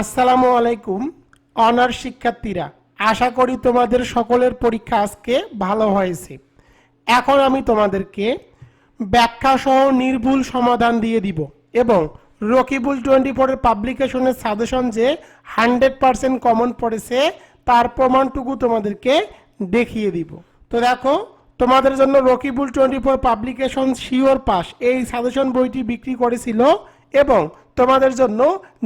আসসালামু আলাইকুম, অনার শিক্ষার্থীরা। আশা করি তোমাদের সকলের পরীক্ষা আজকে ভালো হয়েছে। এখন আমি তোমাদেরকে ব্যাখ্যা সহ নির্ভুল সমাধান দিয়ে দিব এবং রকিবুল টোয়েন্টি ফোরের পাবলিকেশনের সাজেশন যে হান্ড্রেড পার্সেন্ট কমন পড়েছে, তার প্রমাণটুকু তোমাদেরকে দেখিয়ে দিব। তো দেখো, তোমাদের জন্য Rakibul twenty four publication sure pass এই সাজেশন বইটি বিক্রি করেছিল এবং তোমাদের জন্য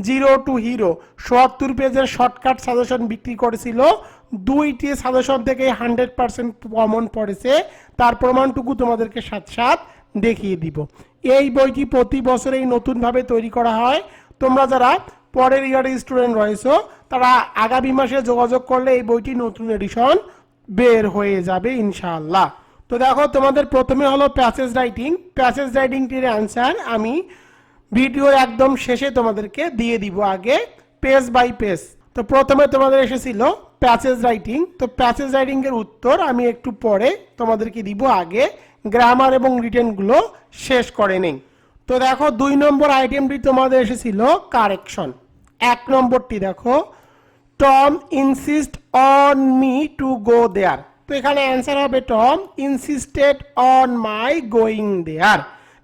জিরো টু হিরো। সোয়াত্তর পেজের শর্টকাট সাজেশন বিক্রি করেছিল। দুইটি সাজেশন থেকে হান্ড্রেড পার্সেন্ট কমন পড়েছে। তার প্রমাণটুকু তোমাদেরকে সাথ সাথ দেখিয়ে দিব। এই বইটি প্রতি বছরেই নতুনভাবে তৈরি করা হয়। তোমরা যারা পরের ইয়ারের স্টুডেন্ট রয়েছো, তারা আগামী মাসে যোগাযোগ করলে এই বইটি নতুন এডিশন বের হয়ে যাবে ইনশাআল্লাহ। তো দেখো, তোমাদের প্রথমে হলো প্যাসেজ রাইটিং। প্যাসেজ রাইটিংটির অ্যান্সার আমি ভিডিওর একদম শেষে তোমাদেরকে দিয়ে দিব আগে, পেজ বাই পেজ। তো প্রথমে তোমাদের এসেছিল প্যাসেজ রাইটিং। তো প্যাসেজ রাইটিং এর উত্তর আমি একটু পরে তোমাদেরকে দিব আগে, গ্রামার এবং রিটেনগুলো শেষ করে নেই। তো দেখো, দুই নম্বর আইটেমটি তোমাদের এসেছিল কারেকশন। এক নম্বরটি দেখো Tom insist on me to go there তো এখানে অ্যান্সার হবে Tom insisted on my going there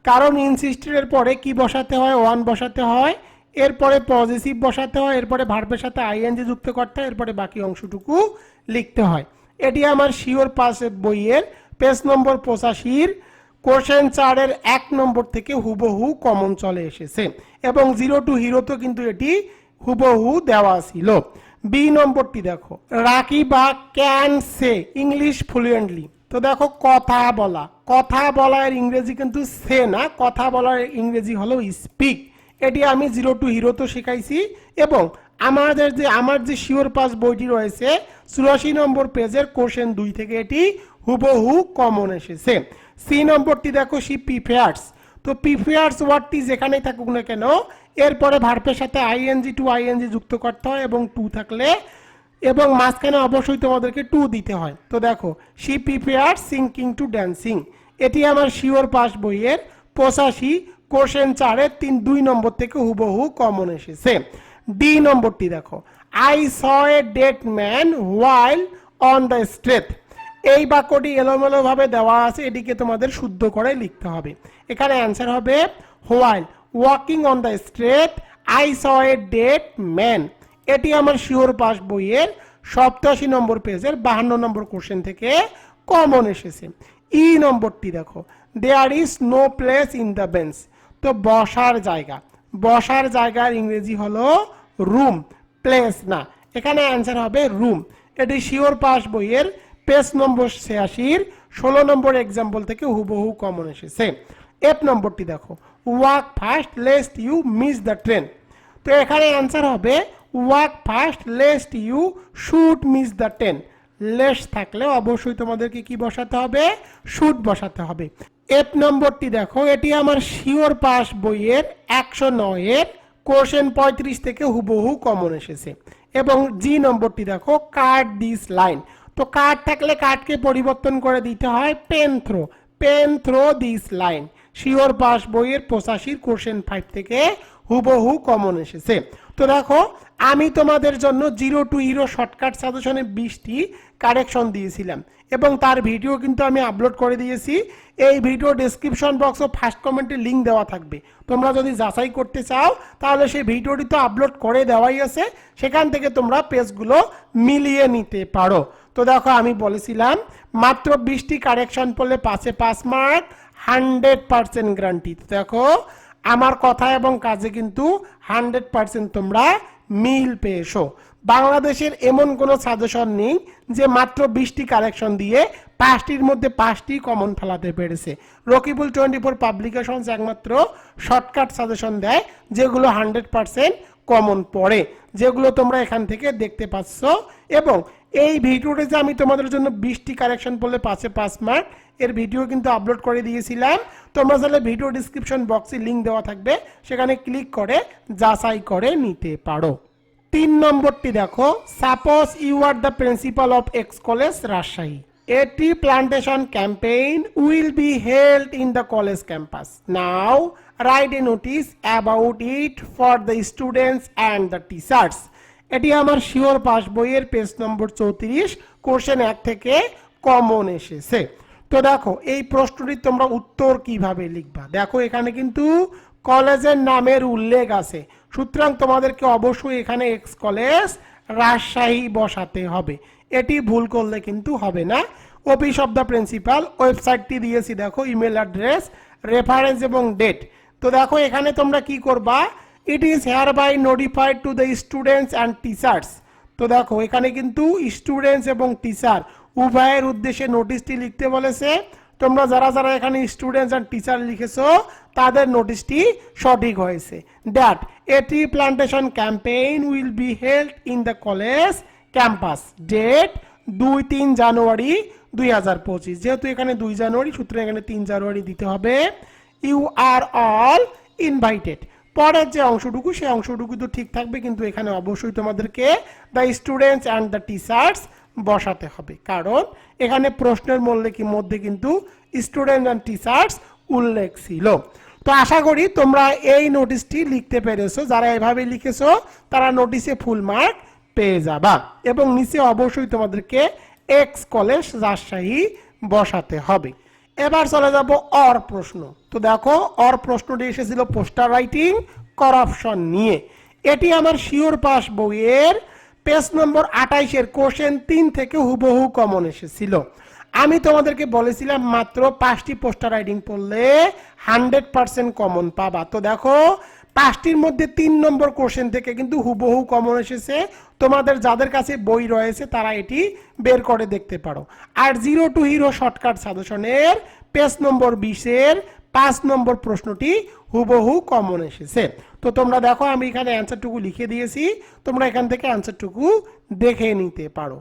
কারণ ইনসিস্টেডের পরে কি বসাতে হয়? ওয়ান বসাতে হয়, এরপরে পজিটিভ বসাতে হয়, এরপরে ভার্বের সাথে আইএনজি যুক্ত করতে হয়, এরপরে বাকি অংশটুকু লিখতে হয়। এটি আমার শিওর পাস বইয়ের পেজ নম্বর পঁচাশির কোশ্চেন চারের এক নম্বর থেকে হুবহু কমন চলে এসেছে এবং জিরো টু হিরোতে কিন্তু এটি হুবহু দেওয়া ছিল। বি নম্বরটি দেখো। রাকি বা ক্যান সে ইংলিশ ফ্লুয়েন্টলি তো দেখো কথা বলা। কথা বলার ইংরেজি কিন্তু সে না, কথা বলার ইংরেজি হলো স্পিক এটি আমি জিরো টু হিরো তো শেখাইছি এবং আমাদের যে, আমার যে শিওর পাস বইটি রয়েছে, চুরাশি নম্বর পেজের কোশ্চেন দুই থেকে এটি হুবহু কমন এসেছে। সি নম্বরটি দেখো, সি প্রিফেয়ার্স তো প্রিফেয়ার্স ওয়ার্ডটি যেখানেই থাকুক না কেন, এরপরে ভার্বের সাথে আইএনজি টু আইএনজি যুক্ত করতে হয় এবং টু থাকলে এবং মাঝখানে অবশ্যই তোমাদেরকে টু দিতে হয়। তো দেখো C prefer singing to dancing এটি আমার শিওর পাস বইয়ের পঁচাশি কোশ্চেন চারের তিন, দুই নম্বর থেকে হুবহু কমন এসেছে। ডি নম্বরটি দেখো I saw a dead man while on the street এই বাক্যটি এলোমেলোভাবে দেওয়া আছে, এটিকে তোমাদের শুদ্ধ করে লিখতে হবে। এখানে অ্যান্সার হবে while walking on the street I saw a dead man এটি আমার শিওর পাস বইয়ের সপ্তাশি নম্বর পেজের বাহান্ন নম্বর কোশ্চেন থেকে কমন এসেছে। ই নম্বরটি দেখো। There is no place in the bench তো বসার জায়গা। বসার জায়গার ইংরেজি হলো রুম প্লেস না। এখানে অ্যান্সার হবে রুম এটি শিওর পাস বইয়ের পেজ নম্বর ছিয়াশির ষোলো নম্বর এক্সাম্পল থেকে হুবহু কমন এসেছে। এফ নম্বরটি দেখো। Walk fast lest you miss the train তো এখানে অ্যান্সার হবে walk fast, lest you should miss the train. Lest থাকলে অবশ্যই তোমাদেরকে কি বসাতে হবে? শুড বসাতে হবে। এফ নম্বরটি দেখো, এটি আমার শিওর পাস বইয়ের একশো নয়ের কোশ্চেন পঁয়ত্রিশ থেকে হুবহু কমন এসেছে। এবং জি নম্বরটি দেখো কার্ড দিস লাইন। তো কার্ড থাকলে কার্ডকে পরিবর্তন করে দিতে হয় pen through. Pen through this line. Sure pass বইয়ের পঁচাশির কোশ্চেন ফাইভ থেকে হুবহু কমন এসেছে। তো দেখো আমি তোমাদের জন্য জিরো টু হিরো শর্টকাট সাজেশনে বিশটি কারেকশন দিয়েছিলাম। এবং তার ভিডিও কিন্তু আমি আপলোড করে দিয়েছি। এই ভিডিও ডেসক্রিপশন বক্স ও ফার্স্ট কমেন্টে লিঙ্ক দেওয়া থাকবে। তোমরা যদি যাচাই করতে চাও, তাহলে সেই ভিডিওটি তো আপলোড করে দেওয়াই আছে। সেখান থেকে তোমরা পেজগুলো মিলিয়ে নিতে পারো। তো দেখো, আমি বলেছিলাম, মাত্র বিশটি কারেকশন পড়লে পাঁচে পাঁচ মার্ক হান্ড্রেড পার্সেন্ট গ্যারান্টি দেখো, আমার কথা এবং কাজে কিন্তু হান্ড্রেড পার্সেন্ট তোমরা মিল পেয়েছ। বাংলাদেশের এমন কোনো সাজেশন নেই যে মাত্র বিশটি কালেকশন দিয়ে পাঁচটির মধ্যে পাঁচটি কমন ফেলাতে পেরেছে। রকিবুল টোয়েন্টি ফোর পাবলিকেশনস একমাত্র শর্টকাট সাজেশন দেয়, যেগুলো হান্ড্রেড পার্সেন্ট কমন পড়ে, যেগুলো তোমরা এখান থেকে দেখতে পাচ্ছ। এবং এই ভিডিওতে যে আমি তোমাদের জন্য বিশটি কারেকশন বললে পাঁচে পাঁচ মার্ক এর ভিডিও কিন্তু আপলোড করে দিয়েছিলাম। তোমরা চাইলে ভিডিও ডিসক্রিপশন বক্সে লিঙ্ক দেওয়া থাকবে। সেখানে ক্লিক করে যাচাই করে নিতে পারো। তিন নম্বরটি দেখো। Suppose you are the principal of X college Rajshahi এটি plantation campaign will be held in the college campus now write a notice about it for the students and the teachers এটি আমার শিওর পাস বইয়ের page number চৌত্রিশ। Question এক থেকে common এসেছে। তো দেখো, এই প্রশ্নটির তোমরা উত্তর কীভাবে লিখবা? দেখো, এখানে কিন্তু কলেজের নামের উল্লেখ আছে। সুতরাং তোমাদেরকে অবশ্যই এখানে এক্স কলেজ রাজশাহী বসাতে হবে। এটি ভুল করলে কিন্তু হবে না। অফিস অফ দ্য প্রিন্সিপাল, ওয়েবসাইটটি দিয়েছি, দেখো, ইমেল অ্যাড্রেস, রেফারেন্স এবং ডেট। তো দেখো, এখানে তোমরা কি করবা? It is hereby notified to the students and teachers তো দেখো, এখানে কিন্তু স্টুডেন্টস এবং টিচার উভয়ের উদ্দেশ্যে নোটিশটি লিখতে বলেছে। তোমরা যারা যারা এখানে স্টুডেন্টস অ্যান্ড টিচার লিখেছো, তাদের নোটিশটি সঠিক হয়েছে। That a tree plantation campaign will be held in the college campus date দুই তিন জানুয়ারি দুই হাজার পঁচিশ। যেহেতু এখানে দুই জানুয়ারি, সুতরাং এখানে তিন জানুয়ারি দিতে হবে। ইউ আর অল ইনভাইটেড পরের যে অংশটুকু, সেই অংশটুকু তো ঠিক থাকবে, কিন্তু এখানে অবশ্যই তোমাদেরকে the students and the teachers বসাতে হবে। কারণ এখানে প্রশ্নের মূল্যে কি, মধ্যে কিন্তু স্টুডেন্ট অ্যান্ড টিচার্স উল্লেখ ছিল। তো আশা করি তোমরা এই নোটিশটি লিখতে পেরেছ। যারা এভাবে লিখেছো, তারা নোটিশে ফুল মার্ক পেয়ে যাবা। এবং নিচে অবশ্যই তোমাদেরকে এক্স কলেজ রাজশাহী বসাতে হবে। এবার চলে যাব অর প্রশ্ন। তো দেখো, অর প্রশ্নটি এসেছিল পোস্টার রাইটিং করাপশন নিয়ে। এটি আমার শিওর পাস বইয়ের পেজ নম্বর আঠাইশের কোশ্চেন তিন থেকে হুবহু কমন এসেছিল। আমি তোমাদেরকে বলেছিলাম মাত্র পাঁচটি পোস্টার রাইডিং পড়লে হান্ড্রেড পার্সেন্ট কমন পাবা। তো দেখো, পাঁচটির মধ্যে তিন নম্বর কোশ্চেন থেকে কিন্তু হুবহু কমন এসেছে। তোমাদের যাদের কাছে বই রয়েছে, তারা এটি বের করে দেখতে পারো। আর জিরো টু হিরো শর্টকাট সাজেশনের পেজ নম্বর বিশের পাঁচ নম্বর প্রশ্নটি হুবহু কমন এসেছে। তো তোমরা দেখো, আমি এখানে অ্যান্সারটুকু লিখে দিয়েছি। তোমরা এখান থেকে অ্যান্সারটুকু দেখে নিতে পারো।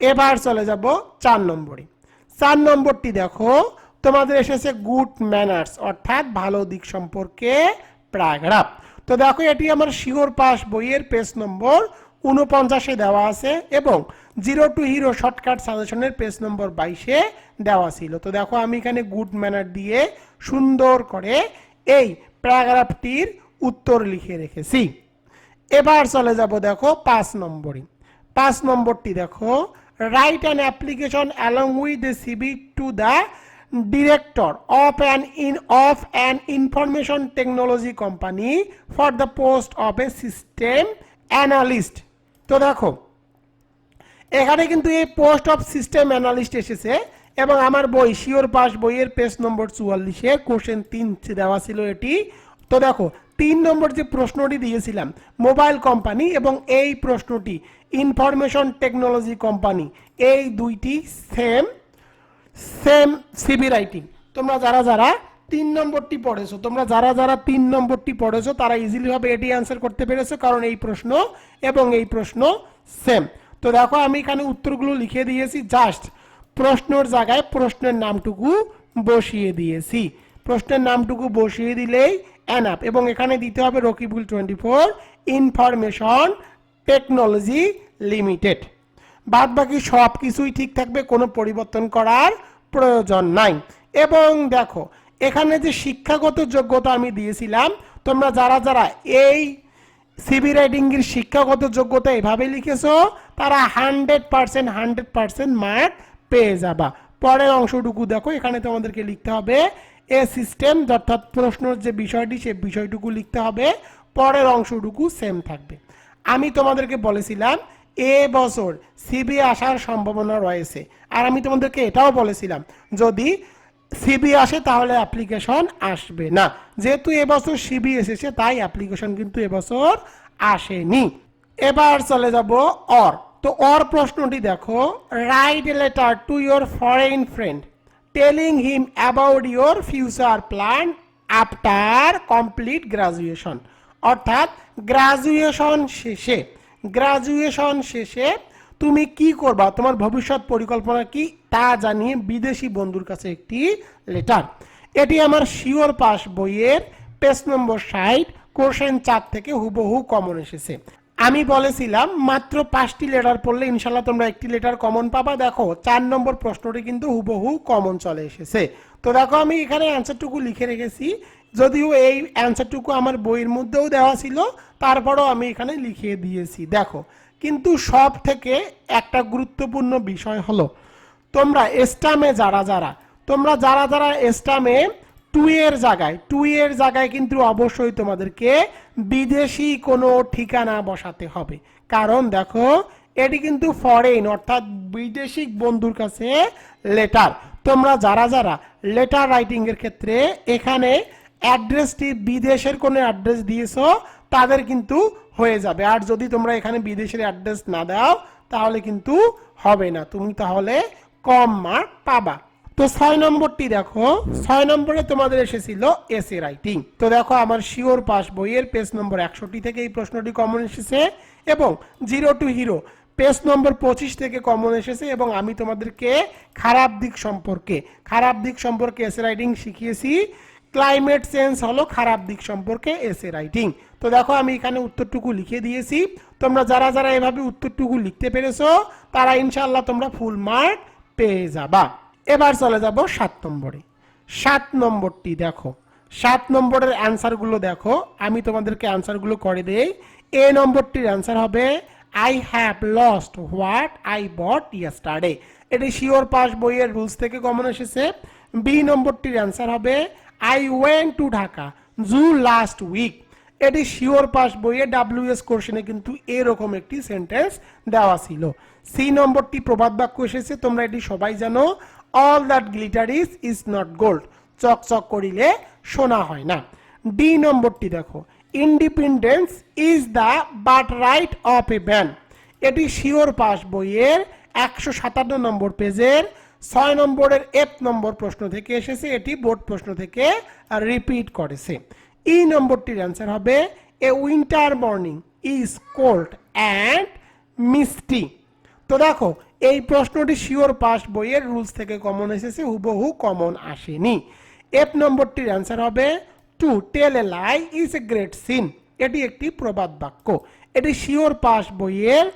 এবার চলে যাব চার নম্বরে। চার নম্বরটি দেখো, তোমাদের এসেছে গুড ম্যানার্স অর্থাৎ ভালো দিক সম্পর্কে প্যারাগ্রাফ তো দেখো, এটি আমার শিওর পাস বইয়ের পেজ নম্বর উনপঞ্চাশে দেওয়া আছে এবং জিরো টু হিরো শর্টকাট সাজেশনের পেজ নম্বর বাইশে দেওয়া ছিল। তো দেখো আমি এখানে গুড ম্যানার দিয়ে সুন্দর করে এই প্যারাগ্রাফটির উত্তর লিখে রেখেছি। এবার চলে যাব দেখো পাঁচ নম্বরে। পাঁচ নম্বরটি দেখো write an application along with the CV to the director of an in of an information technology company for the post of a system analyst তো দেখো, এখানে কিন্তু এই পোস্ট অফ সিস্টেম অ্যানালিস্ট এসেছে এবং আমার বই শিওর পাস বইয়ের পেজ নম্বর চুয়াল্লিশের কোশ্চেন তিন দেওয়া ছিল এটি। তো দেখো, তিন নম্বর যে প্রশ্নটি দিয়েছিলাম মোবাইল কোম্পানি এবং এই প্রশ্নটি ইনফরমেশন টেকনোলজি কোম্পানি এই দুইটি সেম সেম সিবি রাইটিং তোমরা যারা যারা তিন নম্বরটি পড়েছো। তোমরা যারা যারা তিন নম্বরটি পড়েছো, তারা ইজিলি ভাবে এটি অ্যান্সার করতে পেরেছ, কারণ এই প্রশ্ন এবং এই প্রশ্ন সেম তো দেখো, আমি এখানে উত্তরগুলো লিখে দিয়েছি। জাস্ট প্রশ্নর জায়গায় প্রশ্নের নামটুকু বসিয়ে দিয়েছি। প্রশ্নের নামটুকু বসিয়ে দিলেই অ্যানাপ এবং এখানে দিতে হবে Rakibul twenty four information technology limited. বাদ বাকি সব কিছুই ঠিক থাকবে, কোনো পরিবর্তন করার প্রয়োজন নাই। এবং দেখো এখানে যে শিক্ষাগত যোগ্যতা আমি দিয়েছিলাম, তোমরা যারা যারা এই সিবি রাইটিংয়ের শিক্ষাগত যোগ্যতা এভাবে লিখেছো, তারা hundred percent hundred percent mark পেয়ে যাবা। পরের অংশটুকু দেখো, এখানে তোমাদেরকে লিখতে হবে এ সিস্টেম অর্থাৎ প্রশ্নের যে বিষয়টি, সে বিষয়টুকু লিখতে হবে, পরের অংশটুকু সেম থাকবে। আমি তোমাদেরকে বলেছিলাম, এ বছর সিবি আসার সম্ভাবনা রয়েছে। আর আমি তোমাদেরকে এটাও বলেছিলাম, যদি সিবি আসে, তাহলে অ্যাপ্লিকেশন আসবে না। যেহেতু এবছর সিবি এসেছে, তাই অ্যাপ্লিকেশন কিন্তু এবছর আসেনি। এবার চলে যাব অর তো অর প্রশ্নটি দেখো write a letter to your foreign friend telling him about your future plan after complete graduation অর্থাৎ গ্রাজুয়েশন শেষে গ্রাজুয়েশন শেষে তুমি কি করবা? তোমার ভবিষ্যৎ পরিকল্পনা কি? তা জানিয়ে বিদেশি বন্ধুর কাছে একটি লেটার এটি আমার শিওর পাস বইয়ের পেজ নম্বর ষাট কোশ্চেন চার থেকে হুবহু কমন এসেছে। আমি বলেছিলাম, মাত্র পাঁচটি লেটার পড়লে ইনশাল্লাহ তোমরা একটি লেটার কমন পাবা। দেখো, চার নম্বর প্রশ্নটি কিন্তু হুবহু কমন চলে এসেছে। তো দেখো, আমি এখানে অ্যান্সারটুকু লিখে রেখেছি। যদিও এই অ্যান্সারটুকু আমার বইয়ের মধ্যেও দেওয়া ছিল, তারপরও আমি এখানে লিখিয়ে দিয়েছি। দেখো, কিন্তু সব থেকে একটা গুরুত্বপূর্ণ বিষয় হলো তোমরা এস্টামে যারা যারা, তোমরা যারা যারা এস্টামে টু এর জায়গায় টু এর জায়গায় কিন্তু অবশ্যই তোমাদেরকে বিদেশি কোনো ঠিকানা বসাতে হবে। কারণ দেখো, এটি কিন্তু ফরেন অর্থাৎ বিদেশি বন্ধুর কাছে লেটার তোমরা যারা যারা লেটার রাইটিং এর ক্ষেত্রে এখানে অ্যাড্রেসটি বিদেশের কোনো অ্যাড্রেস দিয়েছ, তাদের কিন্তু হয়ে যাবে। আর যদি তোমরা এখানে বিদেশের অ্যাড্রেস না দাও, তাহলে কিন্তু হবে না। তুমি তাহলে কম মার্ক পাবা। তো ছয় নম্বরটি দেখো, ছয় নম্বরে তোমাদের এসেছিল এসে রাইটিং তো দেখো আমার শিওর পাস বইয়ের পেজ নম্বর একষট্টি থেকে এই প্রশ্নটি কমন এসেছে এবং zero to hero page number পঁচিশ থেকে কমন এসেছে এবং আমি তোমাদেরকে খারাপ দিক সম্পর্কে, খারাপ দিক সম্পর্কে এসে রাইটিং শিখিয়েছি। ক্লাইমেট চেঞ্জ হলো খারাপ দিক সম্পর্কে এসে রাইটিং তো দেখো আমি এখানে উত্তরটুকু লিখে দিয়েছি। তোমরা যারা যারা এভাবে উত্তরটুকু লিখতে পেরেছ, তারা ইনশাল্লাহ তোমরা ফুল মার্ক পেয়ে যাবা। এবার চলে যাব সাত নম্বরে। সাত নম্বরটি দেখো। সাত নম্বরের অ্যান্সারগুলো দেখো। আমি তোমাদেরকে অ্যান্সারগুলো করে দেই। এ নম্বরটির অ্যান্সার হবে I have lost what I bought yesterday এটি শিওর পাস বইয়ের রুলস থেকে কমন এসেছে। বি নম্বরটির অ্যান্সার হবে I went to Dhaka zoo last week এটি শিওর পাস বইয়ে ডাব্লিউএস কোশ্চেনে কিন্তু এরকম একটি সেন্টেন্স দেওয়া ছিল। সি নম্বরটি প্রবাদ বাক্য এসেছে, তোমরা এটি সবাই জানো। All that glitter is is not gold চকচক করিলে সোনা হয় না। ডি নম্বরটি দেখো। Independence is the birthright of a man এটি শিওর পাস বইয়ের একশো সাতান্ন নম্বর পেজের ছয় নম্বরের এফ নম্বর প্রশ্ন থেকে এসেছে। এটি বোর্ড প্রশ্ন থেকে রিপিট করেছে। ই নম্বরটির অ্যান্সার হবে a winter morning is cold and misty তো দেখো, এই প্রশ্নটি শিওর পাস বইয়ের রুলস থেকে কমন এসেছে, হুবহু কমন আসেনি। এফ নম্বরটির অ্যান্সার হবে to tell a lie is a great sin এটি একটি প্রবাদ বাক্য। এটি শিওর পাস বইয়ের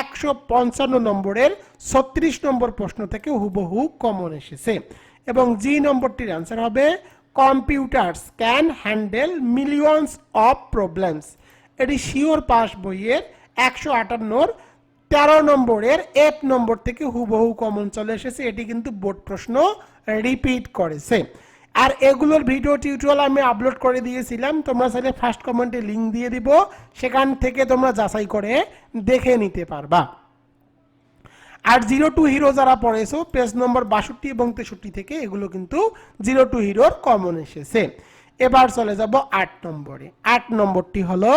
একশো পঞ্চান্ন নম্বরের ছত্রিশ নম্বর প্রশ্ন থেকে হুবহু কমন এসেছে। এবং জি নম্বরটির অ্যান্সার হবে computers can handle millions of problems এটি শিওর পাস বইয়ের একশো আটান্নর তেরো নম্বরের এক নম্বর থেকে হুবহু কমন চলে এসেছে। এটি কিন্তু বোর্ড প্রশ্ন রিপিট করেছে। আর এগুলোর ভিডিও টিউটোরিয়াল আমি আপলোড করে দিয়েছিলাম। তোমরা চাইলে ফার্স্ট কমেন্টে লিঙ্ক দিয়ে দিব। সেখান থেকে তোমরা যাচাই করে দেখে নিতে পারবা। আর জিরো টু হিরো যারা পড়েছো পেজ নম্বর বাষট্টি এবং তেষট্টি থেকে এগুলো কিন্তু জিরো টু হিরোর কমন এসেছে। এবার চলে যাব আট নম্বরে। আট নম্বরটি হলো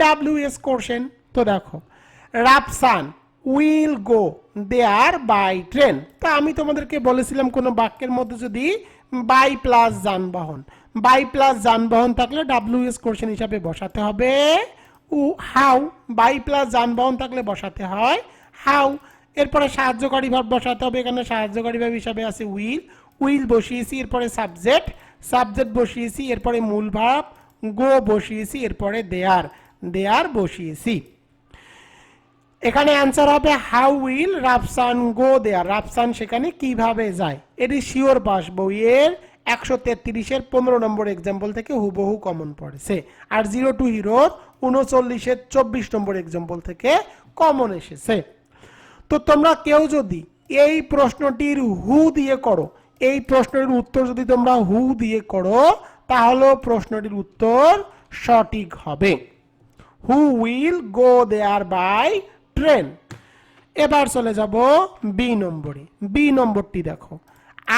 ডাব্লিউ এস কোর্সেন তো দেখো Rafsan will go there by train. তা আমি তোমাদেরকে বলেছিলাম কোনো বাক্যের মধ্যে যদি বাই প্লাস যানবাহন। বাই প্লাস যানবাহন থাকলে ডাব্লিউ এস কোর্সেন হিসাবে বসাতে হবে। উ, হাউ, বাই প্লাস যানবাহন থাকলে বসাতে হয়। হাউ, এরপরে সাহায্যকারী ভাব বসাতে হবে, এখানে সাহায্যকারী ভাব হিসাবে আছে উইল। উইল বসিয়েছি, এরপরে সাবজেক্ট। সাবজেক্ট বসিয়েছি, এরপরে মূল ভাব। গো বসিয়েছি, এরপরে দেয়ার। দেয়ার বসিয়েছি। এখানে অ্যান্সার হবে how will Rafsan go there Rafsan সেখানে কীভাবে যায়? এটি শিওর পাস বইয়ের একশো তেত্রিশের পনেরো নম্বর এক্সাম্পল থেকে হুবহু কমন পড়েছে। আর জিরো টু হিরোর উনচল্লিশের চব্বিশ নম্বর এক্সাম্পল থেকে কমন এসেছে। তো তোমরা কেউ যদি এই প্রশ্নটির হু দিয়ে করো, এই প্রশ্নের উত্তর যদি তোমরা হু দিয়ে করো তাহলে প্রশ্নটির উত্তর সঠিক হবে। Who will go there by train. এবার চলে যাব বি নম্বরে। বি নম্বরটি দেখো।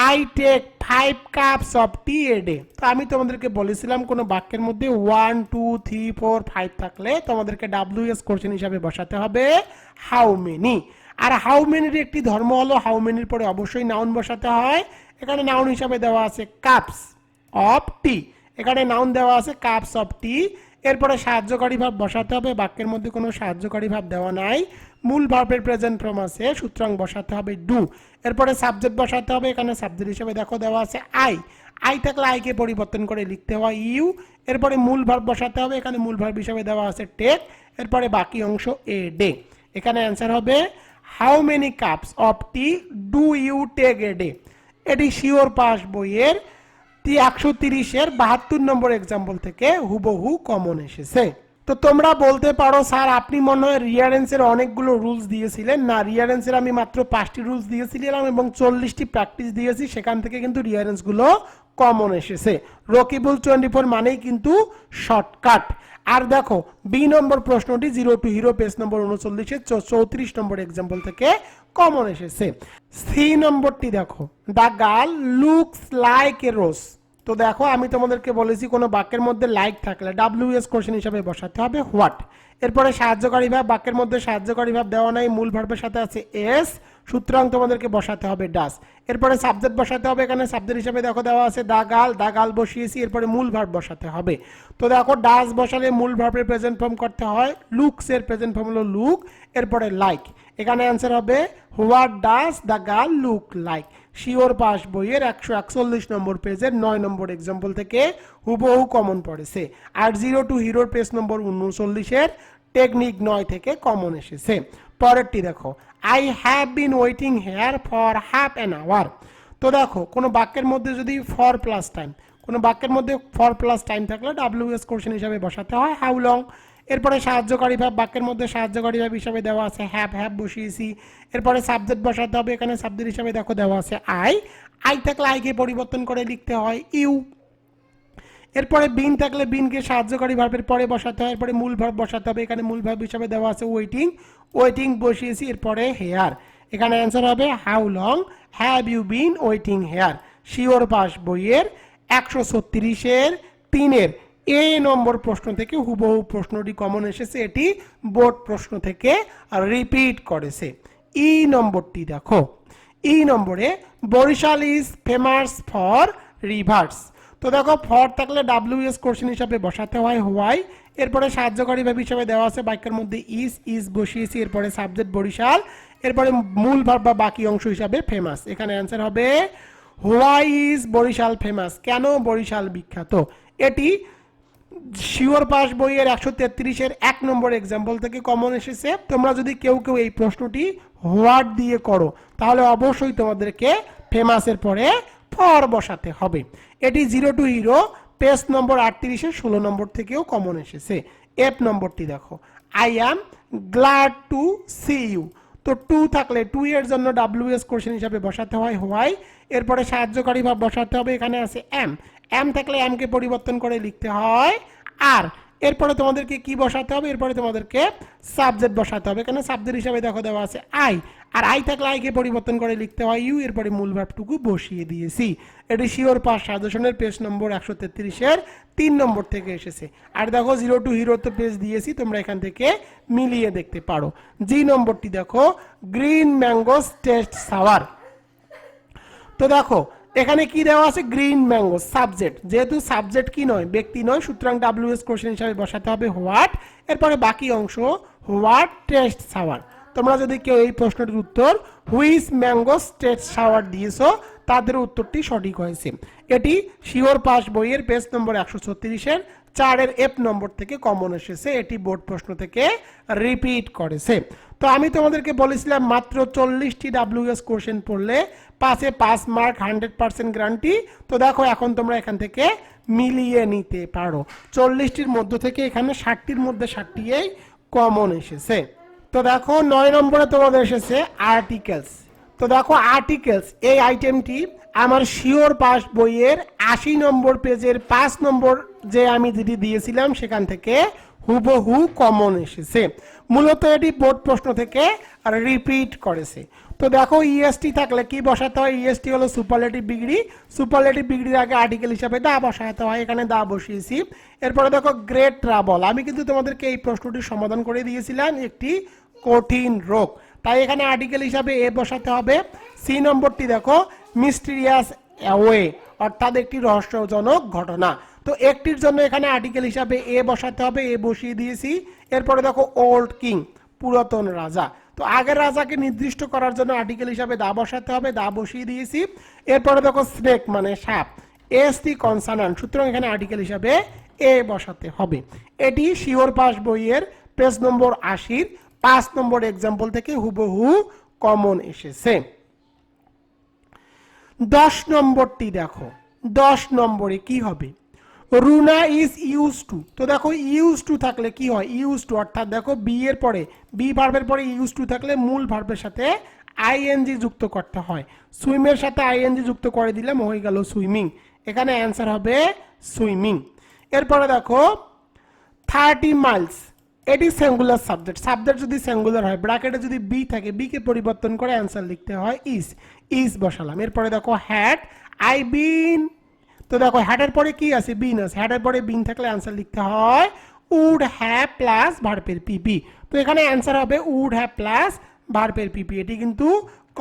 I take five cups of tea a day তো আমি তোমাদেরকে বলেছিলাম কোনো বাক্যের মধ্যে one two three four five থাকলে তোমাদেরকে ডাব্লিউ এস কোশ্চেন হিসাবে বসাতে হবে হাউ মেনি আর হাউ মেনির একটি ধর্ম হলো হাউ মেনির পরে অবশ্যই নাউন বসাতে হয়। এখানে নাউন হিসাবে দেওয়া আছে কাপস অফ টি এখানে নাউন দেওয়া আছে কাপস অফ টি এরপরে সাহায্যকারী ভাব বসাতে হবে, বাক্যের মধ্যে কোনো সাহায্যকারী ভাব দেওয়া নাই। মূল ভার্বের প্রেজেন্ট ফর্ম আছে, সুতরাং বসাতে হবে ডু এরপরে সাবজেক্ট বসাতে হবে, এখানে সাবজেক্ট হিসেবে দেখো দেওয়া আছে আই আই থাকলে আইকে পরিবর্তন করে লিখতে হয় ইউ এরপরে মূল ভার্ব বসাতে হবে, এখানে মূল ভার্ব হিসেবে দেওয়া আছে টেক এরপরে বাকি অংশ এ ডে এখানে অ্যান্সার হবে how many cups of tea do you take a day এটি শিওর পাস বইয়ের একশো তিরিশের বাহাত্তর নম্বর এক্সাম্পল থেকে হুবহু কমন এসেছে। তো তোমরা বলতে পারো, স্যার, আপনি মনে হয় রিয়ারেন্সের অনেকগুলো রুলস দিয়েছিলেন। না রিয়ারেন্সের আমি মাত্র পাঁচটি রুলস দিয়েছিলাম এবং চল্লিশটি প্র্যাকটিস দিয়েছি, সেখান থেকে কিন্তু রিয়ারেন্সগুলো কমন এসেছে। রকিবুল টোয়েন্টি ফোর মানেই কিন্তু শর্টকাট আর দেখো বি নম্বর প্রশ্নটি zero to hero page number উনচল্লিশের চৌত্রিশ নম্বর এক্সাম্পল থেকে কমন এসেছে। সি নম্বরটি দেখো the girl looks like a rose তো দেখো, আমি তোমাদেরকে বলেছি কোনো বাক্যের মধ্যে লাইক থাকলে ডাব্লিউ এস কোশ্চেন হিসাবে বসাতে হবে। হোয়াট এরপরে সাহায্যকারী ভাব, বাক্যের মধ্যে সাহায্যকারী ভাব দেওয়া নাই, মূল ভার্বের সাথে আছে এস সুতরাং তোমাদেরকে বসাতে হবে ডাস এরপরে সাবজেক্ট বসাতে হবে এখানে সাবজেক্ট হিসাবে দেখো দেওয়া আছে দা গাল দা গাল বসিয়েছি, এরপরে মূল ভার্ব বসাতে হবে। তো দেখো ডাস বসালে মূল ভার্বের প্রেজেন্ট ফর্ম করতে হয় লুকস এর প্রেজেন্ট ফর্ম হলো লুক এরপরে লাইক এখানে অ্যান্সার হবে what does the girl look like sure pass বইয়ের একশো একচল্লিশ নম্বর পেজের নয় নম্বর এক্সাম্পল থেকে হুবহু কমন পড়েছে। আর জিরো টু হিরোর পেজ নম্বর উনচল্লিশের টেকনিক নয় থেকে কমন এসেছে। পরেরটি দেখো I have been waiting here for half an hour তো দেখো, কোনো বাক্যের মধ্যে যদি ফর প্লাস টাইম কোনো বাক্যের মধ্যে ফর প্লাস টাইম থাকলে ডাব্লিউ এস কোশ্চেন হিসাবে বসাতে হয় হাউ লং এরপরে সাহায্যকারী ভাব, বাক্যের মধ্যে সাহায্যকারী ভাব হিসাবে দেওয়া আছে হ্যাপ হ্যাপ বসিয়েছি। এরপরে সাবজেক্ট বসাতে হবে, এখানে সাবজেক্ট হিসাবে দেখো দেওয়া আছে আই আই থাকলে আইকে পরিবর্তন করে লিখতে হয় ইউ এরপরে বিন থাকলে বিনকে সাহায্যকারী ভার্বের পরে বসাতে হয়, এরপরে মূল ভার্ব বসাতে হবে, এখানে মূল ভার্ব হিসাবে দেওয়া আছে ওয়েটিং ওয়েটিং বসিয়েছি, এরপরে হেয়ার এখানে অ্যান্সার হবে how long have you been waiting here sure pass বইয়ের একশো ছত্রিশের তিনের এ নম্বর প্রশ্ন থেকে হুবহু প্রশ্নটি কমন এসেছে, এটি বোর্ড প্রশ্ন থেকে রিপিট করেছে। ই নম্বরটি দেখো। ই নম্বরে Barishal is famous for rivers তো দেখো ফর থাকলে ডাব্লিউ এস কোশ্চেন হিসাবে বসাতে হয় হোয়াই এরপরে সাহায্যকারী ভাব হিসাবে দেওয়া আছে, বাক্যের মধ্যে ইস ইস বসিয়েছি, এরপরে সাবজেক্ট বরিশাল, এরপরে মূল ভাব বা বাকি অংশ হিসাবে ফেমাস এখানে অ্যান্সার হবে হোয়াই ইজ বরিশাল ফেমাস কেন বরিশাল বিখ্যাত? এটি শিওর পাস বইয়ের একশো তেত্রিশের এক নম্বর এক্সাম্পল থেকে কমন এসেছে। তোমরা যদি কেউ কেউ এই প্রশ্নটি হোয়াট দিয়ে করো, তাহলে অবশ্যই তোমাদেরকে ফেমাসের পরে ফর বসাতে হবে। এটি zero to hero page number আটত্রিশের ষোলো নম্বর থেকেও কমন এসেছে। এফ নম্বরটি দেখো। I am glad to see you তো টু থাকলে টু এর জন্য ডাব্লিউ এস কোশ্চেন হিসাবে বসাতে হয়। হোয়াই এরপরে সাহায্যকারী ভাব বসাতে হবে। এখানে আছে এম এম থাকলে এমকে পরিবর্তন করে লিখতে হয় আর এরপরে তোমাদেরকে কি বসাতে হবে? এরপরে তোমাদেরকে সাবজেক্ট বসাতে হবে। এখানে সাবজেক্ট হিসাবে দেখো দেওয়া আছে আই আর আই থাকলে আইকে পরিবর্তন করে লিখতে হয় ইউ এরপরে মূল ভাবটুকু বসিয়ে দিয়েছি। এটি শিওর পাস সাজেশনের পেজ নম্বর একশো তেত্রিশের তিন নম্বর থেকে এসেছে। আর দেখো জিরো টু হিরো তো পেজ দিয়েছি, তোমরা এখান থেকে মিলিয়ে দেখতে পারো। জি নম্বরটি দেখো গ্রিন ম্যাঙ্গোস টেস্ট সাওয়ার তো দেখো এখানে কি দেওয়া আছে? গ্রিন ম্যাঙ্গো সাবজেক্ট যেহেতু সাবজেক্ট কি নয়, ব্যক্তি নয়, সুতরাং ডাব্লিউ এস কোশ্চেন হিসাবে বসাতে হবে হোয়াট এরপরে বাকি অংশ হোয়াট টেস্ট সাওয়ার তোমরা যদি কেউ এই প্রশ্নটির উত্তর হুইস ম্যাঙ্গো টেস্ট সাওয়ার দিয়েছ, তাদের উত্তরটি সঠিক হয়েছে। এটি শিওর পাস বইয়ের পেজ নম্বর একশো ছত্রিশের, চারের এফ নম্বর থেকে কমন এসেছে। এটি বোর্ড প্রশ্ন থেকে রিপিট করেছে। তো আমি তোমাদেরকে বলেছিলাম মাত্র চল্লিশটি ডাব্লিউএস কোশ্চেন পড়লে পাশে pass mark hundred percent guarantee তো দেখো, এখন তোমরা এখান থেকে মিলিয়ে নিতে পারো। চল্লিশটির মধ্য থেকে এখানে ষাটটির মধ্যে ষাটটিয়েই কমন এসেছে। তো দেখো, নয় নম্বরে তোমাদের এসেছে আর্টিকেলস তো দেখো আর্টিকেলস এই আইটেমটি আমার শিওর পাস বইয়ের আশি নম্বর পেজের পাঁচ নম্বর যে আমি যেটি দিয়েছিলাম সেখান থেকে হুবহু কমন এসেছে। মূলত এটি বোর্ড প্রশ্ন থেকে রিপিট করেছে। তো দেখো ইএসটি থাকলে কি বসাতে হয়? ইএসটি হলো সুপারলেটিভ ডিগ্রি সুপারলেটিভ ডিগ্রির আগে আর্টিকেল হিসাবে দা বসাতে হয়। এখানে দা বসিয়েছি। এরপরে দেখো গ্রেট ট্রাবল আমি কিন্তু তোমাদেরকে এই প্রশ্নটির সমাধান করে দিয়েছিলাম একটি কঠিন রোগ। তাই এখানে আর্টিকেল হিসাবে এ বসাতে হবে। সি নম্বরটি দেখো মিস্টিরিয়াস অ্যাওয়ে অর্থাৎ একটি রহস্যজনক ঘটনা। তো একটির জন্য এখানে আর্টিকেল হিসাবে এ বসাতে হবে, এ বসিয়ে দিয়েছি। এরপরে দেখো ওল্ড কিং পুরাতন রাজা। তো আগের রাজাকে নির্দিষ্ট করার জন্য আর্টিকেল হিসাবে দা বসাতে হবে, দা বসিয়ে দিয়েছি। এরপরে দেখো স্নেক মানে সাপ। এস টি কনসানান সুতরাং এখানে আর্টিকেল হিসাবে এ বসাতে হবে। এটি শিওর পাস বইয়ের পেজ নম্বর আশির পাঁচ নম্বর এক্সাম্পল থেকে হুবহু কমন এসেছে। দশ নম্বরটি দেখো, দশ নম্বরে কি হবে? রুনা ইজ ইউজ টু তো দেখো ইউজ টু থাকলে কি হয়? ইউজ টু অর্থাৎ দেখো বি এর পরে বি ভার্বের পরে ইউজ টু থাকলে মূল ভার্বের সাথে আইএনজি যুক্ত করতে হয়। সুইমের সাথে আইএনজি যুক্ত করে দিলাম হয়ে গেল সুইমিং এখানে অ্যান্সার হবে সুইমিং এরপরে দেখো থার্টি মাইলস এটি সিঙ্গুলার সাবজেক্ট সাবজেক্ট যদি সিঙ্গুলার হয় ব্র্যাকেটে যদি বি থাকে বি কে পরিবর্তন করে অ্যান্সার লিখতে হয় ইজ ইজ বসালাম। এরপরে দেখো হ্যাট আই বিন তো দেখো হ্যাটের পরে কি আছে? বিন আছে হ্যাটের পরে বিন থাকলে অ্যান্সার লিখতে হয় উড হ্যাভ প্লাস ভার্পের পিপি তো এখানে অ্যান্সার হবে উড হ্যাভ প্লাস ভার্পের পিপি এটি কিন্তু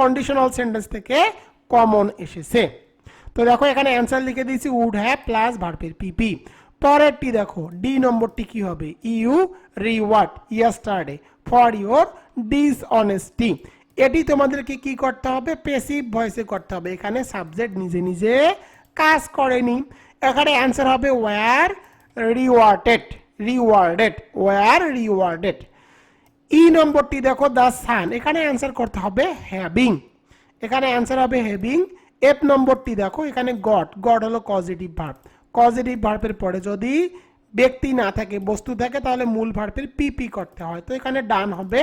কন্ডিশনাল সেন্টেন্স থেকে কমন এসেছে। তো দেখো, এখানে অ্যান্সার লিখে দিয়েছি উড হ্যাভ প্লাস ভার্পের পিপি পরেরটি দেখো ডি নম্বরটি কি হবে? You reward yesterday for your dishonesty এটি তোমাদেরকে কি করতে হবে? পেসিভ ভয়েসে করতে হবে। এখানে সাবজেক্ট নিজে নিজে কাজ করেনি। এখানে অ্যান্সার হবে were rewarded rewarded were rewarded ই নম্বরটি দেখো দ্য সান এখানে অ্যান্সার করতে হবে হ্যাভিং এখানে অ্যান্সার হবে হ্যাভিং এফ নম্বরটি দেখো, এখানে গড গড হলো পজিটিভ ভার্ব পজিটিভ ভার্বের পরে যদি ব্যক্তি না থাকে, বস্তু থাকে, তাহলে মূল ভার্বের পিপি করতে হয়। তো এখানে ডান হবে।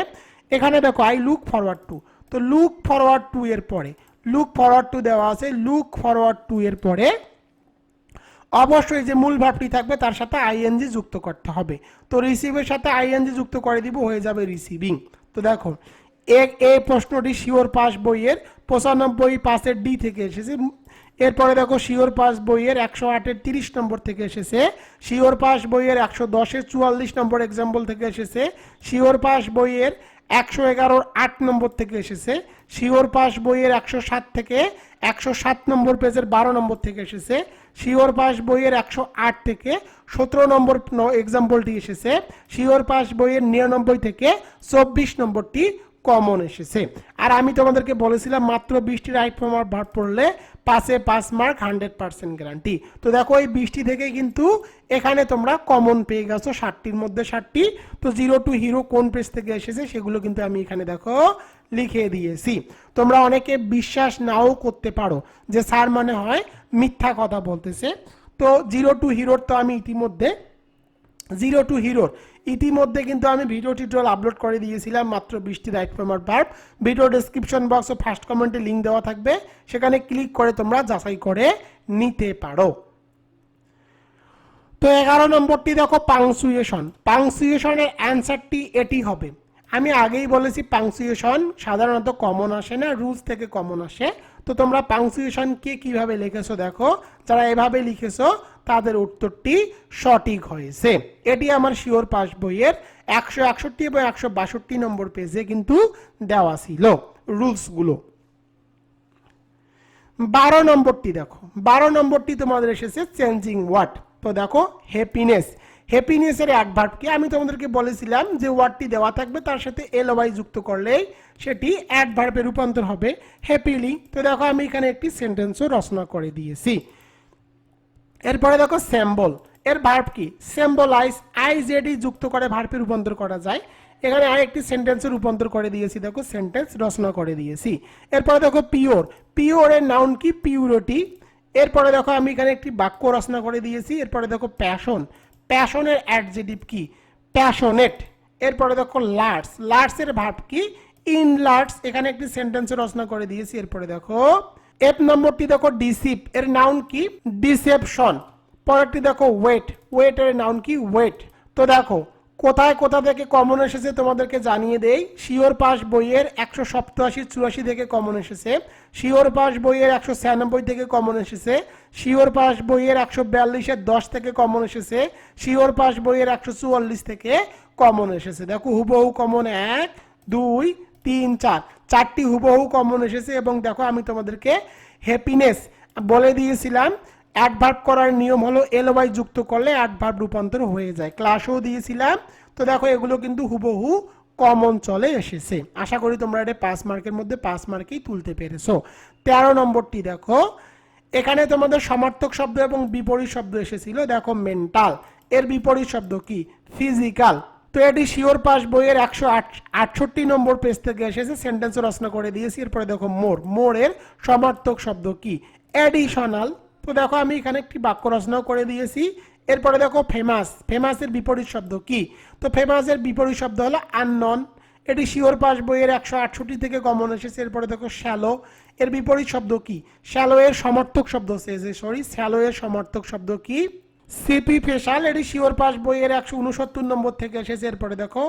এখানে দেখো আই লুক ফরওয়ার্ড টু তো লুক ফরওয়ার্ড টু এর পরে লুক ফরওয়ার্ড টু দেওয়া আছে লুক ফরওয়ার্ড টু এর পরে অবশ্যই যে মূল ভাবটি থাকবে, তার সাথে আইএনজি যুক্ত করতে হবে। তো রিসিভের সাথে আইএনজি যুক্ত করে দিব, হয়ে যাবে রিসিভিং তো দেখো এই প্রশ্নটি শিওর পাস বইয়ের, পঁচানব্বই পাসের ডি থেকে এসেছে। এরপরে দেখো শিওর পাস বইয়ের একশো আটের তিরিশ নম্বর থেকে এসেছে। শিওর পাস বইয়ের একশো দশের চুয়াল্লিশ নম্বর এক্সাম্পল থেকে এসেছে। শিওর পাস বইয়ের একশো এগারোর আট নম্বর থেকে এসেছে, শিওর পাস বইয়ের একশো সাত থেকে একশো সাত নম্বর পেজের বারো নম্বর থেকে এসেছে, শিওর পাস বইয়ের একশো আট থেকে সতেরো নম্বর এক্সাম্পলটি এসেছে, শিওর পাস বইয়ের নিরানব্বই থেকে চব্বিশ নম্বরটি কমন এসেছে আর আমি তোমাদেরকে বলেছিলাম, মাত্র বৃষ্টি রাইট ফর্মার ভার পড়লে পাসে pass mark hundred percent guarantee তো দেখো, এই বৃষ্টি থেকে কিন্তু এখানে তোমরা কমন পেয়ে গেছো, ষাটটির মধ্যে ষাটটি। তো জিরো টু হিরো কোন পেজ থেকে এসেছে সেগুলো কিন্তু আমি এখানে দেখো লিখে দিয়েছি। তোমরা অনেকে বিশ্বাস নাও করতে পারো যে স্যার মানে হয় মিথ্যা কথা বলতেছে। তো জিরো টু হিরোর তো আমি ইতিমধ্যে জিরো টু হিরোর ইতিমধ্যে কিন্তু আমি ভিডিও টিউটোরিয়াল আপলোড করে দিয়েছিলাম, মাত্র বৃষ্টি right form of verb video description box O first কমেন্টে লিঙ্ক দেওয়া থাকবে। সেখানে ক্লিক করে তোমরা যাচাই করে নিতে পারো। তো এগারো নম্বরটি দেখো পাংসুয়েশন পাংসুয়েশনের অ্যান্সারটি এটি হবে। আমি আগেই বলেছি পাংসুয়েশন সাধারণত কমন আসে না রুলস থেকে কমন আসে। তো তোমরা পাংসুয়েশনকে কীভাবে লিখেছো দেখো, যারা এভাবে লিখেছো, তাদের উত্তরটি সঠিক হয়েছে। এটি আমার শিওর পাস বইয়ের একশো একষট্টি এবং একশো বাষট্টি নম্বর পেজে কিন্তু দেওয়া ছিল রুলসগুলো বারো নম্বরটি দেখো, বারো নম্বরটি তোমাদের এসেছে চেঞ্জিং ওয়ার্ড তো দেখো হ্যাপিনেস হ্যাপিনেসের অ্যাডভার্ব কি আমি তোমাদেরকে বলেছিলাম যে ওয়ার্ডটি দেওয়া থাকবে, তার সাথে এল ওয়াই যুক্ত করলেই সেটি এক অ্যাডভার্বে রূপান্তর হবে হ্যাপিলি তো দেখো, আমি এখানে একটি সেন্টেন্সও রচনা করে দিয়েছি। এরপরে দেখো স্যাম্বল এর ভার্ব কি? স্যাম্বলাইজ আই জেডি যুক্ত করে ভার্বে রূপান্তর করা যায়। এখানে আর একটি সেন্টেন্সে রূপান্তর করে দিয়েছি, দেখো সেন্টেন্স রচনা করে দিয়েছি। এরপরে দেখো পিওর পিওর এর নাউন কি? পিউরিটি এরপরে দেখো, আমি এখানে একটি বাক্য রচনা করে দিয়েছি। এরপরে দেখো প্যাশন প্যাশনের অ্যাডজেটিভ কি? প্যাশনেট। এরপরে দেখো লার্স লার্সের ভার্ব কি? ইন লার্স এখানে একটি সেন্টেন্সে রচনা করে দিয়েছি। এরপরে দেখো, এফ নম্বরটি দেখো, ডিসিপ। এর নাউন কি? ডিসেপশন। পরেরটি দেখো, ওয়েট। ওয়েট এর নাউন কি? ওয়েট। তো দেখো কোথায় কোথা থেকে কমন এসেছে তোমাদেরকে জানিয়ে দেই। শিওর পাস বইয়ের একশো সপ্তাশি চুরাশি থেকে কমন এসেছে। শিওর পাস বইয়ের একশো ছিয়ানব্বই থেকে কমন এসেছে। শিওর পাস বইয়ের একশো বিয়াল্লিশের দশ থেকে কমন এসেছে। শিওর পাস বইয়ের একশো চুয়াল্লিশ থেকে কমন এসেছে। দেখো, হুবহু কমন এক, দুই, তিন, চার। চারটি হুবহু কমন এসেছে এবং দেখো, আমি তোমাদেরকে হ্যাপিনেস বলে দিয়েছিলাম। অ্যাডভার্ব করার নিয়ম হলো এল ওয়াই যুক্ত করলে অ্যাডভার্ব রূপান্তর হয়ে যায়। ক্লাসও দিয়েছিলাম। তো দেখো, এগুলো কিন্তু হুবহু কমন চলে এসেছে। আশা করি তোমরা এটা পাঁচ মার্কের মধ্যে পাঁচ মার্কেই তুলতে পেরেছ। তেরো নম্বরটি দেখো। এখানে তোমাদের সমার্থক শব্দ এবং বিপরীত শব্দ এসেছিল। দেখো মেন্টাল এর বিপরীত শব্দ কি? ফিজিক্যাল তো এটি শিওর পাস বইয়ের একশো আটষট্টি নম্বর পেজ থেকে এসেছে। সেন্টেন্স রচনা করে দিয়েছি। এরপরে দেখো, মোর। মোর এর সমার্থক শব্দ কি? অ্যাডিশনাল তো দেখো আমি এখানে একটি বাক্য রচনাও করে দিয়েছি। এরপরে দেখো ফেমাস ফেমাসের বিপরীত শব্দ কি? তো ফেমাসের বিপরীত শব্দ হলো আননন এটি শিওর পাস বইয়ের একশো আটষট্টি থেকে কমন এসেছে। এরপরে দেখো শ্যালো এর বিপরীত শব্দ কি? শ্যালো এর সমর্থক শব্দ যে সরি শ্যালো এর সমর্থক শব্দ কি? সিপি ফেশাল এটি শিওর পাস বইয়ের একশো উনসত্তর নম্বর থেকে এসেছে। এরপরে দেখো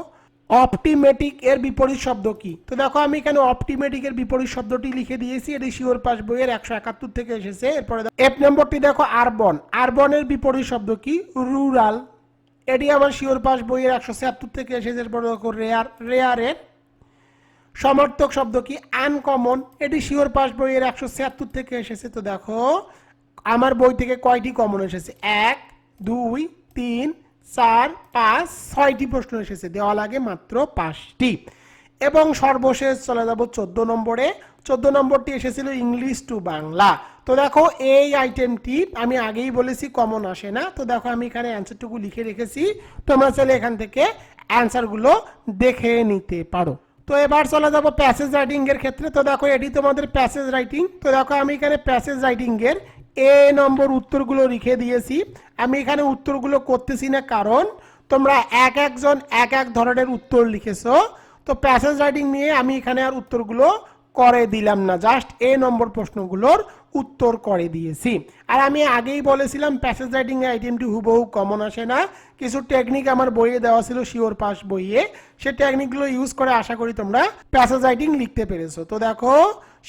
অপটিমেটিক এর বিপরীত শব্দ কি? তো দেখো, আমি এখানে অপটিমেটিক এর বিপরীত শব্দটি লিখে দিয়েছি, এটি শিওর পাস বইয়ের একশো একাত্তর থেকে এসেছে। এরপরে এক নম্বরটি দেখো, আরবন। আরবনের বিপরীত শব্দ কি? রুরাল। এটি আমার শিওর পাস বইয়ের একশো ছিয়াত্তর থেকে এসেছে। এরপরে দেখো, রেয়ার, রেয়ারের সমর্থক শব্দ কি? আনকমন। এটি শিওর পাস বইয়ের একশো ছিয়াত্তর থেকে এসেছে। তো দেখো, আমার বই থেকে কয়টি কমন এসেছে? এক, দুই, তিন চার, পাঁচ, ছয়টি প্রশ্ন এসেছে। দেওয়া লাগে মাত্র পাঁচটি। এবং সর্বশেষ চলে যাব চোদ্দ নম্বরে। চোদ্দ নম্বরটি এসেছিল ইংলিশ টু বাংলা। তো দেখো, এই আইটেমটি আমি আগেই বলেছি কমন আসে না। তো দেখো, আমি এখানে অ্যান্সারটুকু লিখে রেখেছি। তোমরা চাইলে এখান থেকে অ্যান্সারগুলো দেখে নিতে পারো। তো এবার চলে যাব প্যাসেজ রাইটিং এর ক্ষেত্রে। তো দেখো, এটি তোমাদের প্যাসেজ রাইটিং তো দেখো, আমি এখানে প্যাসেজ রাইটিং এর এ নম্বর উত্তরগুলো লিখে দিয়েছি। আমি এখানে উত্তরগুলো করতেছি না, কারণ তোমরা এক একজন এক এক ধরনের উত্তর লিখেছো। তো প্যাসেজ রাইটিং নিয়ে আমি এখানে আর উত্তরগুলো করে দিলাম না জাস্ট এ নম্বর প্রশ্নগুলোর উত্তর করে দিয়েছি। আর আমি আগেই বলেছিলাম প্যাসেজ রাইটিং আইটেমটি হুবহু কমন আসে না। কিছু টেকনিক আমার বইয়ে দেওয়া ছিল শিওর পাস বইয়ে। সে টেকনিকগুলো ইউজ করে আশা করি তোমরা প্যাসেজ রাইটিং লিখতে পেরেছ। তো দেখো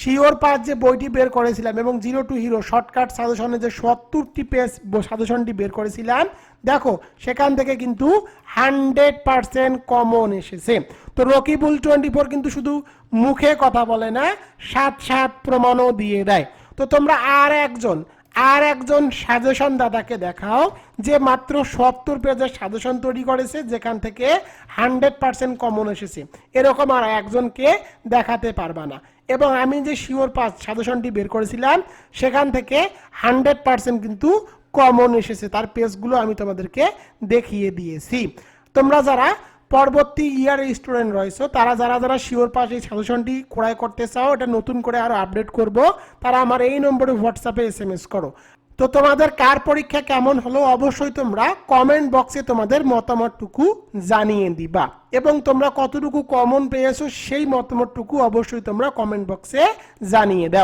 শিওর পাস যে বইটি বের করেছিলাম এবং জিরো টু হিরো শর্টকাট সাজেশনে যে সত্তরটি পেজ সাজেশনটি বের করেছিলাম, দেখো, সেখান থেকে কিন্তু হান্ড্রেড পারসেন্ট কমন এসেছে। তো রকিবুল টোয়েন্টি ফোর কিন্তু শুধু মুখে কথা বলে না, সাত সাত প্রমাণও দিয়ে দেয়। তো তোমরা আর একজন আর একজন সাজেশন দাদাকে দেখাও, যে মাত্র সত্তর পেজের সাজেশন তৈরি করেছে, যেখান থেকে হান্ড্রেড পার্সেন্ট কমন এসেছে। এরকম আর একজনকে দেখাতে পারবা না। এবং আমি যে শিওর পাস সাজেশনটি বের করেছিলাম, সেখান থেকে হান্ড্রেড পার্সেন্ট কিন্তু কমন এসেছে। তার পেজগুলো আমি তোমাদেরকে দেখিয়ে দিয়েছি। তোমরা যারা পরবর্তী ইয়ারের স্টুডেন্ট রয়েছে তারা যারা যারা শিওর পাস এই সাজেশনটি ক্রয় করতে চাও, এটা নতুন করে আরও আপডেট করব। তারা আমার এই নম্বরে হোয়াটসঅ্যাপে এস এম এস করো। তো তোমাদের কার পরীক্ষা কেমন হলো অবশ্যই তোমরা কমেন্ট বক্সে তোমাদের মতামতটুকু জানিয়ে দিবা। এবং তোমরা কতটুকু কমন পেয়েছ সেই মতামতটুকু অবশ্যই তোমরা কমেন্ট বক্সে জানিয়ে দাও।